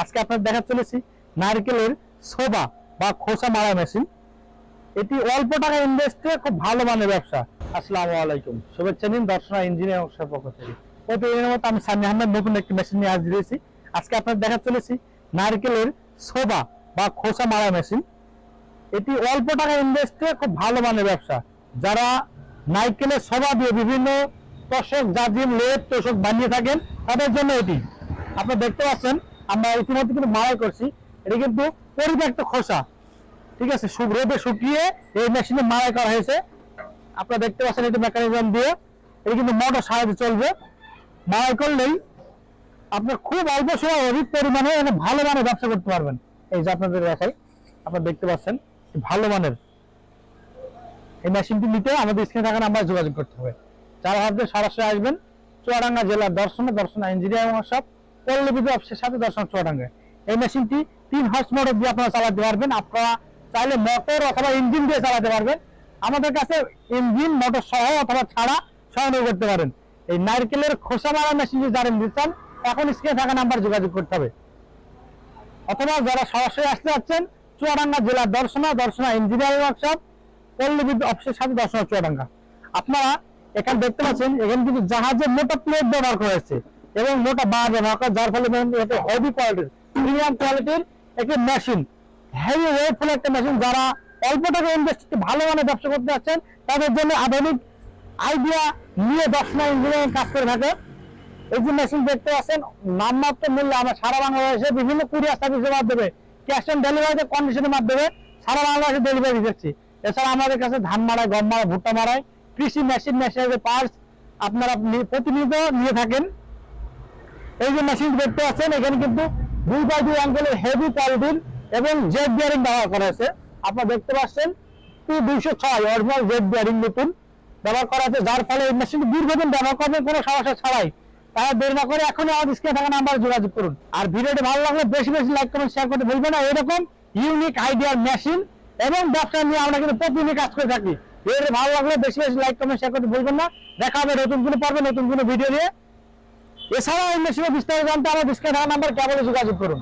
আজকে আপনার দেখা চলেছি নারকেলের সোবা বা খোসা মারা মেশিন এটি অল্প টাকা ইনভেস্টে খুব ভালো মানের ব্যবসা। আসসালামু আলাইকুম। শুভেচ্ছা নিন দর্শনা ইঞ্জিনিয়ার ব্যবসার পক্ষ থেকে। প্রতিদিনের মতো আমি সামি আহমেদ নতুন একটি মেশিন নিয়ে হাজির হয়েছি। আজকে আপনার দেখা চলেছি নারকেলের সোবা বা খোসা মারা মেশিন এটি অল্প টাকা ইনভেস্টে খুব ভালো মানের ব্যবসা। যারা নারকেলের সভা দিয়ে বিভিন্ন তোষক জাজিম, লেপ, তোষক বানিয়ে থাকেন, তাদের জন্য এটি। আপনারা দেখতে পাচ্ছেন আমরা ইতিমধ্যে কিন্তু মারাই করছি। এটা কিন্তু পরিত্যক্ত খোসা। ঠিক আছে? রোদে শুকিয়ে এই মেশিনে মারাই করা হয়েছে। আপনারা দেখতে পাচ্ছেন এটি মেকানিজম দিয়ে। এটি কিন্তু মোটর সাহায্যে চলবে। মারাই করলেই আপনার খুব অল্প সময় অধিক পরিমাণে এখানে ভালো মানের ব্যবসা করতে পারবেন। এই যে আপনাদের দেখাই, আপনারা দেখতে পাচ্ছেন, ভালো মানের। এই মেশিনটি নিতে আমাদের স্ক্রিনে থাকা নাম্বার যোগাযোগ করতে হবে। যারা ভাববে সরাসরি আসবেন, চুয়াডাঙ্গা জেলার দর্শনে দর্শন ইঞ্জিনিয়ারিং ওয়ার্কশপ পল্লবীতে অফিসের সাথে দর্শন এই মেশিনটি তিন হর্স মোটর দিয়ে আপনারা চালাতে পারবেন। আপনারা চাইলে মোটর অথবা ইঞ্জিন দিয়ে চালাতে পারবেন। আমাদের কাছে ইঞ্জিন, মোটর সহ অথবা ছাড়া করতে পারেন। এই নারকেলের খোসা মারা এখন স্ক্রিনে থাকা নাম্বার যোগাযোগ করতে হবে। অথবা যারা সরাসরি আসতে যাচ্ছেন, চুয়াডাঙ্গা জেলার দর্শনা দর্শনা ইঞ্জিনিয়ারিং ওয়ার্কশপ পল্লী বিদ্যুৎ অফিসের সাথে দর্শনা চুয়াডাঙ্গা আপনারা এখানে দেখতে পাচ্ছেন, এখানে কিন্তু জাহাজের মোটা প্লেট ব্যবহার করেছে এবং মোটা বার ব্যবহার যার ফলে হেভি কোয়ালিটির প্রিমিয়াম কোয়ালিটির একটি মেশিন হেভি ওয়েটফুল একটা মেশিন যারা অল্প টাকা ইনভেস্ট ভালো মানের ব্যবসা করতে যাচ্ছেন, তাদের জন্য আধুনিক আইডিয়া নিয়ে দর্শনা ইঞ্জিনিয়ারিং কাজ করে থাকে। এই যে মেশিন দেখতে পাচ্ছেন, নামমাত্র মূল্য আমরা সারা বাংলাদেশে বিভিন্ন কুরিয়ার সার্ভিসের মাধ্যমে ক্যাশ অন ডেলিভারিতে কন্ডিশনের মাধ্যমে সারা বাংলাদেশে ডেলিভারি দিচ্ছি। এছাড়া আমাদের কাছে ধান মারায় গম মারায় ভুট্টা মারায় কৃষি মেশিন মেশিনের পার্টস আপনারা প্রতিনিয়ত নিয়ে থাকেন। এই যে মেশিন দেখতে পাচ্ছেন এখানে কিন্তু দুই বাই দুই অ্যাঙ্গেলের হেভি কোয়ালিটির এবং জেড বিয়ারিং ব্যবহার করা হয়েছে। আপনারা দেখতে পাচ্ছেন টু দুইশো ছয় অরিজিনাল জেড বিয়ারিং নতুন ব্যবহার করা আছে যার ফলে এই মেশিন দীর্ঘদিন ব্যবহার করবেন, কোনো সমস্যা ছাড়াই। তারা দেরি না করে এখনই আমাদের স্ক্রিনে থাকা নাম্বারে যোগাযোগ করুন। আর ভিডিওটি ভালো লাগলে বেশি বেশি লাইক কমেন্ট শেয়ার করতে ভুলবেন না। এরকম ইউনিক আইডিয়ার মেশিন এবং ব্যবসা নিয়ে আমরা কিন্তু প্রতিদিনই কাজ করে থাকি। ভিডিওটি ভালো লাগলে বেশি বেশি লাইক কমেন্ট শেয়ার করতে ভুলবেন না। দেখা হবে নতুন কোনো পর্বে, নতুন কোনো ভিডিও নিয়ে। এছাড়াও অন্য মেশিনের বিস্তারিত জানতে আমাদের স্ক্রিনে নাম্বার কেবল যোগাযোগ করুন।